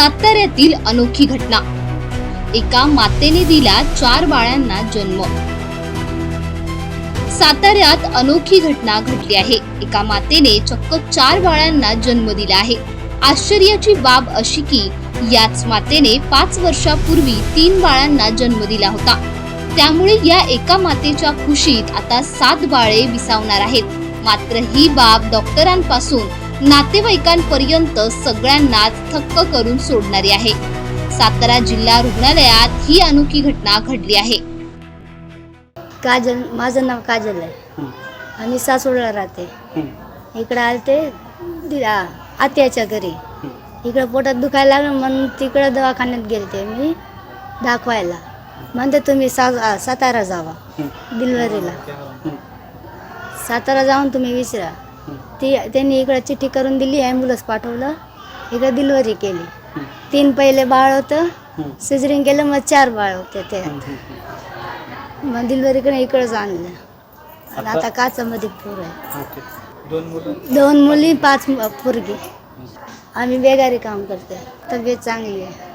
साताऱ्यातील अनोखी घटना. एका मातेने दिला चार बाळांना जन्म. साताऱ्यात अनोखी घटना घडली आहे. एका मातेने चक्क चार बाळांना जन्म दिला आहे. आश्चर्याची बाब अशी की याच मातेने पाच वर्षापूर्वी तीन बाळांना जन्म दिला होता. त्यामुळे या एका मातेच्या खुशीत आता सात बाळे विसावणार आहेत. मात्र ही बाब डॉक्टरांपासून नातेवाईकांपर्यंत सगळ्यांनाच थक्क करून सोडणारी आहे. सातारा जिल्हा रुग्णालयात ही अनोखी घटना घडली आहे. काजल माझं नाव काजल आहे. हं, आम्ही सासवडला राहते. हं, इकडं आले ते दि- आ- आत्याच्या घरी. इकडं पोटात दुखायला लागलं म्हणून तिकडं दवाखान्यात गेलते मी दाखवायला. म्हणते तुम्ही सा सातारा जावा डिलिव्हरीला. सातारा जाऊन तुम्ही विचारा. हं, ती त्यांनी इकडं चिठ्ठी करून दिली ॲम्ब्युलन्स पाठवलं. इकडं डिलिव्हरी केली. तीन पहिले बाळ होतं सिजरिंग केलं मग चार बाळ होते ते. मग डिलिव्हरी कडे इकडंच आणलं. आणि आता काचामध्ये पूर आहे. दोन मुलं? पाच पोरगी. आम्ही बेगारी काम करते तब्येत चांगली आहे.